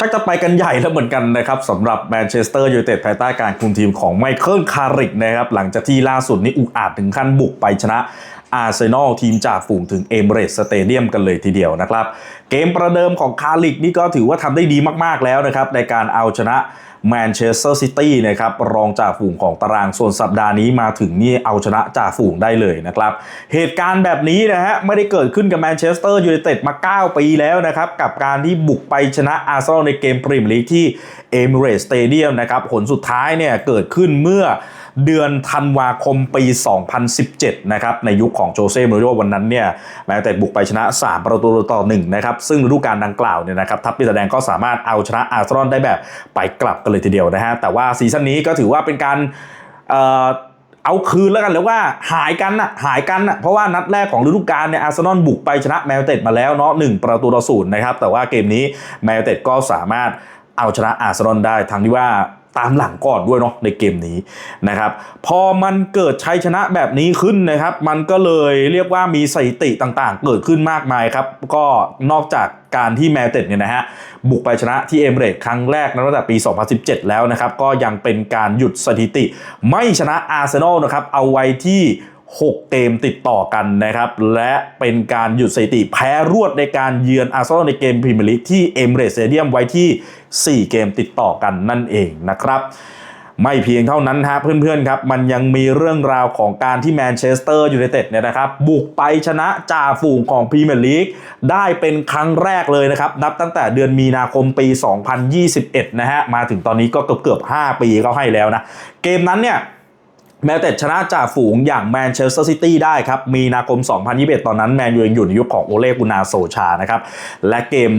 ชักจะไปกันใหญ่แล้วเหมือนกันนะครับสำหรับแมนเชสเตอร์ยูไนเต็ดภายใต้การคุมทีมของไมเคิลคาริกนะครับหลังจากที่ล่าสุดนี้อุกอาจถึงขั้นบุกไปชนะอาร์เซนอลทีมจากฝูงถึงเอมเรสสเตเดียมกันเลยทีเดียวนะครับ เกมประเดิมของคาริกนี่ก็ถือว่าทำได้ดีมากๆแล้วนะครับในการเอาชนะ แมนเชสเตอร์ซิตี้นะครับรองจากฝูงของตารางส่วนสัปดาห์นี้มาถึงนี่เอาชนะจากฝูงได้เลยนะครับเหตุการณ์แบบนี้นะฮะไม่ได้เกิดขึ้นกับแมนเชสเตอร์ยูไนเต็ดมา 9 ปีแล้วนะครับกับการที่บุกไปชนะอาร์เซนอลในเกมพรีเมียร์ลีกที่เอมิเรตสเตเดียมนะครับผลสุดท้ายเนี่ยเกิดขึ้นเมื่อ เดือนธันวาคมปี 2017 นะครับ ในยุคของโจเซ่มูริโญ่วันนั้นเนี่ยแม้แต่บุกไปชนะ 3 ประตูต่อ 1 นะครับ ซึ่งฤดูกาลดังกล่าวเนี่ยนะครับทัพปีแดงก็สามารถเอาชนะอาร์เซนอลได้แบบไปกลับกันเลยทีเดียวนะฮะ แต่ว่าซีซั่นนี้ก็ถือว่าเป็นการเอาคืนแล้วกันหรือว่าหายกันนะหายกันนะเพราะว่านัดแรกของฤดูกาลเนี่ยอาร์เซนอลบุกไปชนะแมนเต็ดมาแล้วเนาะหนึ่งประตูต่อศูนย์นะครับแต่ว่าเกมนี้แมนเต็ดก็สามารถ เอาชนะอาร์เซนอลได้ทั้งที่ว่าตามหลังก่อนด้วยเนาะในเกมนี้นะครับพอมันเกิดชัยชนะแบบนี้ขึ้นนะครับ มันก็เลยเรียกว่ามีสถิติต่างๆ เกิดขึ้นมากมายครับ ก็นอกจากการที่แมนเต็ดเนี่ยนะฮะบุกไปชนะที่เอมเรตครั้งแรกตั้งแต่ปี 2017 แล้วนะครับ ก็ยังเป็นการหยุดสถิติ ไม่ชนะอาร์เซนอลนะครับเอาไว้ที่ 6 เกมติดต่อกันนะครับ และเป็นการหยุดสถิติแพ้รวดในการเยือนอาร์เซนอลในเกมพรีเมียร์ลีกที่เอมเรตสเตเดียมไว้ที่ 4 เกมติดต่อกันนั่นเองนะครับไม่เพียงเท่านั้นฮะเพื่อนๆครับ มันยังมีเรื่องราวของการที่แมนเชสเตอร์ยูไนเต็ดเนี่ยนะครับ บุกไปชนะจ่าฝูงของพรีเมียร์ลีกได้เป็นครั้งแรกเลยนะครับ นับตั้งแต่เดือนมีนาคมปี 2021 นะฮะ มาถึงตอนนี้ก็เกือบๆ5ปีเขาให้แล้วนะ เกมนั้นเนี่ย แมนเต็ดชนะจ่าฝูงอย่างแมนเชสเตอร์ซิตี้ได้ครับ มีนาคม 2021 ตอนนั้นแมนยูยังอยู่ในยุคของโอเล่กุนาโซชานะครับ และเกม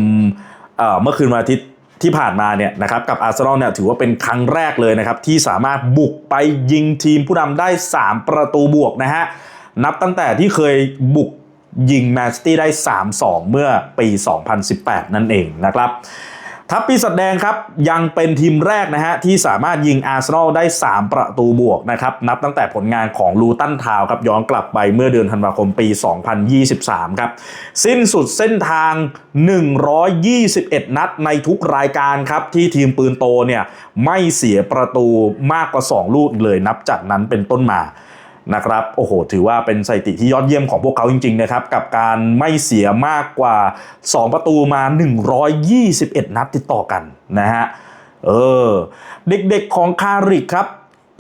เอ่อเมื่อคืนวันอาทิตย์ที่ผ่านมาเนี่ยนะครับกับอาร์เซนอลเนี่ยถือว่าเป็นครั้งแรกเลยนะครับ ที่สามารถบุกไปยิงทีมผู้นำได้ 3 ประตูบวกนะฮะ นับตั้งแต่ที่เคยบุกยิงแมนซิตี้ได้ 3-2 เมื่อปี 2018 นั่นเองนะครับ ทัพปีศาจแดงครับยังเป็นทีมแรกนะฮะที่สามารถยิงอาร์เซนอลได้ 3 ประตูบวกนะครับนับตั้งแต่ผลงานของลูตันทาวครับย้อนกลับไปเมื่อเดือนธันวาคมปี 2023 ครับ สิ้นสุดเส้นทาง 121 นัดในทุกรายการครับที่ทีมปืนโตเนี่ยไม่เสียประตูมากกว่า 2 ลูกเลยนับจากนั้นเป็นต้นมา นะครับโอ้โห ถือว่าเป็นสถิติที่ยอดเยี่ยมของพวกเขาจริงๆนะครับกับการไม่เสียมากกว่า 2 ประตูมา 121 นัดติดต่อกันนะฮะเออเด็กๆของคาริกครับ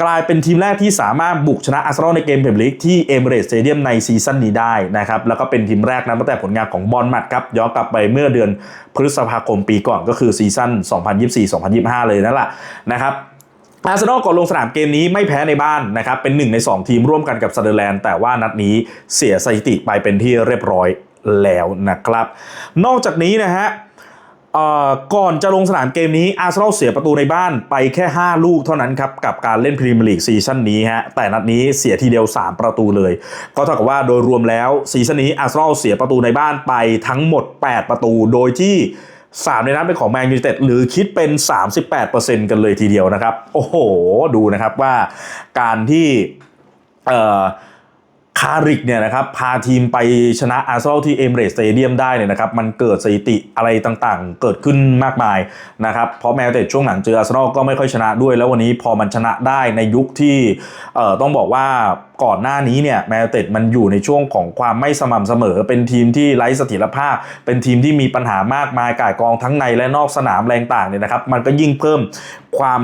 กลายเป็นทีมแรกที่สามารถบุกชนะอาร์เซนอลในเกมเพมลีกที่เอเมเรสสเตเดียมในซีซั่นนี้ได้นะครับ แล้วก็เป็นทีมแรกนะตั้งแต่ผลงานของบอลมัดครับ ย้อนกลับไปเมื่อเดือนพฤษภาคมปีก่อนก็คือซีซั่น 2024-2025 เลยนั่นแหละนะครับ อาร์เซนอลก่อนลงสนามเกมนี้ไม่แพ้ในบ้านนะครับ เป็นหนึ่งใน 2 ทีมร่วมกันกับซันเดอร์แลนด์แต่ว่านัดนี้เสียสถิติไปเป็นที่เรียบร้อยแล้วนะครับ นอกจากนี้นะฮะก่อนจะลงสนามเกมนี้อาร์เซนอลเสียประตูในบ้านไปแค่ 5 ลูกเท่านั้นครับกับการเล่นพรีเมียร์ลีกซีซั่นนี้ฮะแต่นัดนี้เสียทีเดียว 3 ประตูเลย ก็เท่ากับว่าโดยรวมแล้วซีซั่นนี้อาร์เซนอลเสียประตูในบ้านไปทั้งหมด 8 ประตูโดยที่ 3 ในนั้นเป็นของแมนยูเต็ดหรือคิดเป็น 38%กันเลยทีเดียวนะครับ โอ้โห ดูนะครับว่าการที่เอ่อคาริกเนี่ยนะครับพาทีมไปชนะอาร์เซนอลที่เอมเรสสเตเดียมได้เนี่ยนะครับมันเกิดสถิติอะไรต่างๆ เกิดขึ้นมากมายนะครับเพราะแมนยูเต็ดช่วงหลังเจออาร์เซนอลก็ไม่ค่อยชนะด้วย แล้ววันนี้พอมันชนะได้ในยุคที่เอ่อต้องบอกว่า ก่อนหน้านี้เนี่ยแมนเต็ดมันอยู่ในช่วงของความไม่สม่ำเสมอ เป็นทีมที่ไร้เสถียรภาพ เป็นทีมที่มีปัญหามากมายก่ายกองทั้งในและนอกสนามแรงต่างเนี่ยนะครับมันก็ยิ่งเพิ่มความ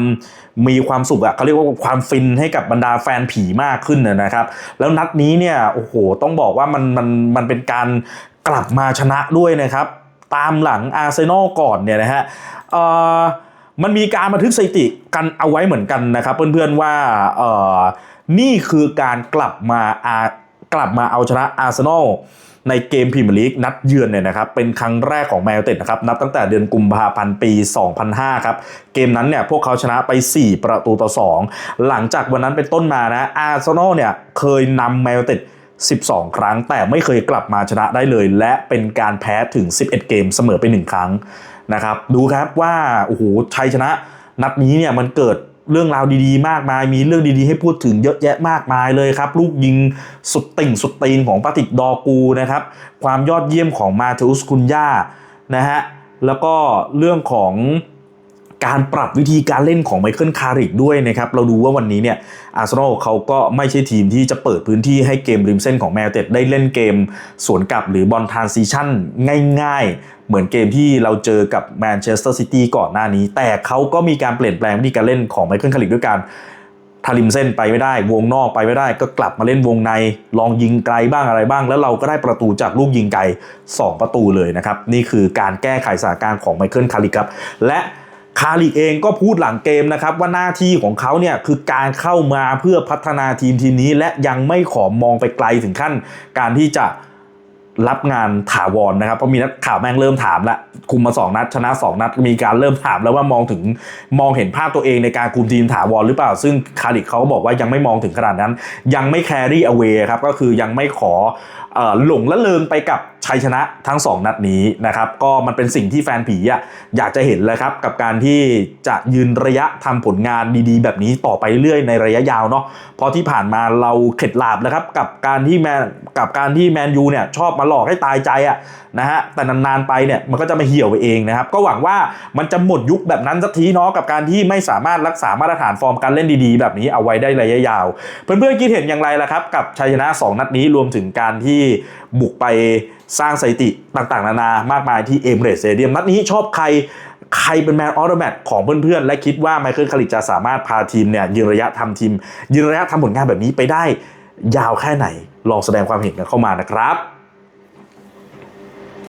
มีความสุขอะเขาเรียกว่าความฟินให้กับบรรดาแฟนผีมากขึ้นนะครับ แล้วนัดนี้เนี่ยโอ้โหต้องบอกว่ามันมันมันเป็นการกลับมาชนะด้วยนะครับ ตามหลังอาร์เซนอลก่อนเนี่ยนะฮะมันมีการบันทึกสถิติกันเอาไว้เหมือนกันนะครับ เพื่อนๆว่า นี่คือการกลับมาากลับมาเอาชนะอาร์เซนอลในเกมพรีเมียร์ลีกนัดเยือนเนี่ยนะครับเป็นครั้งแรกของแมนยูเต็ดนะครับนับตั้งแต่เดือนกุมภาพันธ์ปี 2005 ครับ เกมนั้นเนี่ยพวกเขาชนะไป 4 ประตูต่อ 2 หลังจากวันนั้นเป็นต้นมานะอาร์เซนอลเนี่ยเคยนำแมนยูเต็ด12 ครั้ง แต่ไม่เคยกลับมาชนะได้เลย และเป็นการแพ้ถึง 11 เกมเสมอไป 1 ครั้งนะครับดูครับว่าโอ้โหชัยชนะนัดนี้เนี่ยมันเกิด เรื่องราวดีๆ มากมาย มีเรื่องดีๆ ให้พูดถึงเยอะแยะมากมายเลยครับ ลูกยิงสุดติ่งสุดตีนของปาติกดอกูนะครับ ความยอดเยี่ยมของมาเทอุสคุนย่านะฮะ แล้วก็เรื่องของ การปรับวิธีการเล่นของไมเคิลคาริกด้วยนะครับเราดูว่าวันนี้เนี่ยอาร์เซนอลเขาก็ไม่ใช่ทีมที่จะเปิดพื้นที่ให้เกมริมเส้นของแมนเต็ดได้เล่นเกม สวนกลับหรือบอลทานซิชันง่ายๆเหมือนเกมที่เราเจอกับแมนเชสเตอร์ซิตี้ก่อนหน้านี้ แต่เขาก็มีการเปลี่ยนแปลงวิธีการเล่นของไมเคิลคาริกด้วยการถ้าริมเส้นไปไม่ได้ วงนอกไปไม่ได้ ก็กลับมาเล่นวงใน ลองยิงไกลบ้างอะไรบ้าง แล้วเราก็ได้ประตูจากลูกยิงไกล 2 ประตูเลยนะครับ นี่คือการแก้ไขสถานการณ์ของไมเคิลคาริกครับ และ คาริเองก็พูดหลังเกมนะครับว่าหน้าที่ของเขาเนี่ยคือการเข้ามาเพื่อพัฒนาทีมทีมนี้ และยังไม่ขอมองไปไกลถึงขั้นการที่จะ รับงานถาวรนะครับเพราะมีนักข่าวแม่งเริ่มถามละคุมมา 2 นัด ชนะ 2 นัด มีการเริ่มถามแล้วว่ามองถึงมองเห็นภาพตัวเองในการคุมทีมถาวรหรือเปล่า ซึ่งคาริกเขาก็บอกว่ายังไม่มองถึงขนาดนั้น ยังไม่แครี่อเวครับก็คือยังไม่ขออหลงละเลิงไปกับชัยชนะทั้ง 2 นัดนี้นะครับก็มันเป็นสิ่งที่แฟนผีอะอยากจะเห็นเลยครับกับการที่จะยืนระยะทำผลงานดีๆ แบบนี้ต่อไปเรื่อยในระยะยาวเนาะเพราะที่ผ่านมาเราเข็ดหลาบแล้วครับกับการที่แมนกับการที่แมนยูเนี่ยชอบมาหลอกให้ตายใจอะนะฮะแต่นานๆไปเนี่ยมันก็จะมาเหี่ยวไปเองนะครับ ก็หวังว่ามันจะหมดยุคแบบนั้นสักทีเนาะกับการที่ไม่สามารถรักษามาตรฐานฟอร์มการเล่นดีๆ แบบนี้เอาไว้ได้ระยะยาว เพื่อนๆคิดเห็นอย่างไรล่ะครับ กับชัยชนะ 2 นัดนี้รวมถึงการที่บุกไปสร้างสถิติต่างๆ นานามากมายที่เอมเรสเซเดียมนัดนี้ชอบใครใครเป็นแมนออร์แมทของเพื่อนๆ และคิดว่าไมเคิลคาริจะสามารถพาทีมเนี่ยยืนระยะทำทีม ยืนระยะทำผลงานแบบนี้ไปได้ยาวแค่ไหน ลองแสดงความเห็นกันเข้ามานะครับ